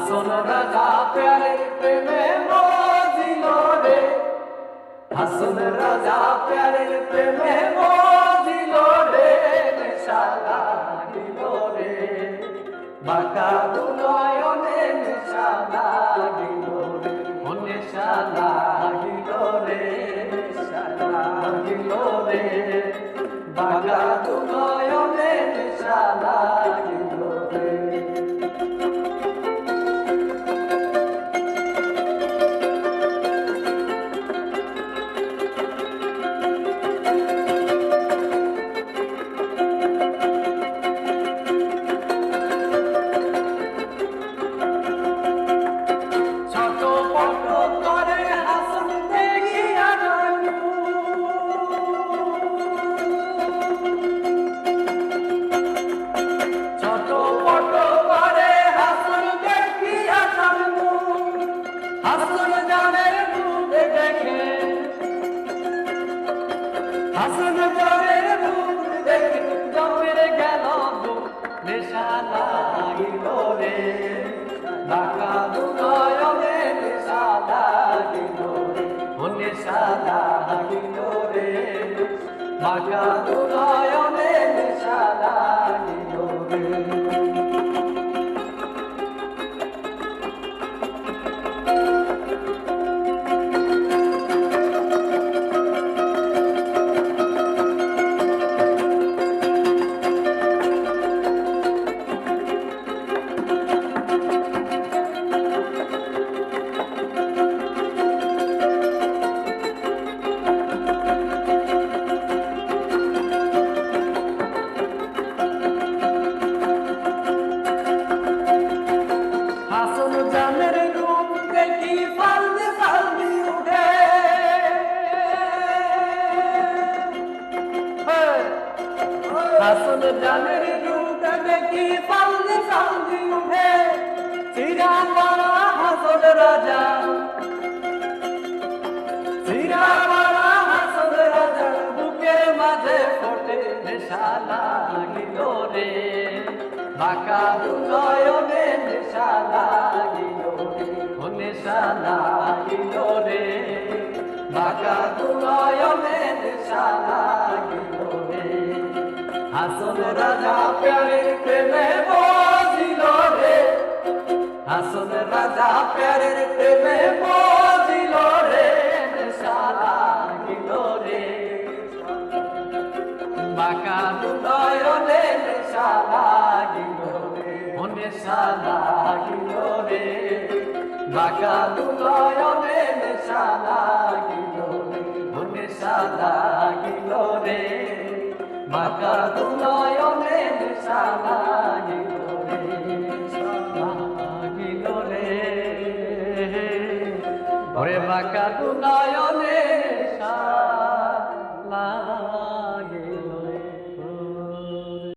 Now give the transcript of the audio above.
হাসন রাজা প্যারের প্রেমে মজিল রে হাসন রাজা প্যারের প্রেমে মজিল রে নেশা লাগিল রে বাঁকা বাঁকা দুনয়নে নেশা লাগিল রে হাসন জানের দেখে। হাসন জানের দেখে জমের গেল নেশা লাগিল রে। ঢাকা দুনয়নে নেশা লাগিল ও নেশা লাগিল রে। ঢাকা দুনয়নে নেশা লাগিল হাসন জানের রূপ দেখি পাল্লি পাল্লি উঠে। চিরা মারা হাসন রাজা। চিরা মারা হাসন রাজা, বুকের মাঝে ফোটে নেশা লাগিল রে। বাঁকা দুনয়নে নেশা লাগিল ও নেশা লাগিল রে। বাঁকা দুনয়নে নেশা লাগিল হাসন রাজা প্যারে প্রেমে বজিল রে। হাসন রাজা প্যারের প্রেমে বজিল রে। নেশা লাগিল রে। বাঁকা দুনয়নে নেশা লাগিল রে। ও নেশা লাগিল রে। বাঁকা দুনয়নে নেশা মাতা দুনয়নে সালাগিল সালাগিল রে ওরে মাকা দুনয়নে সালা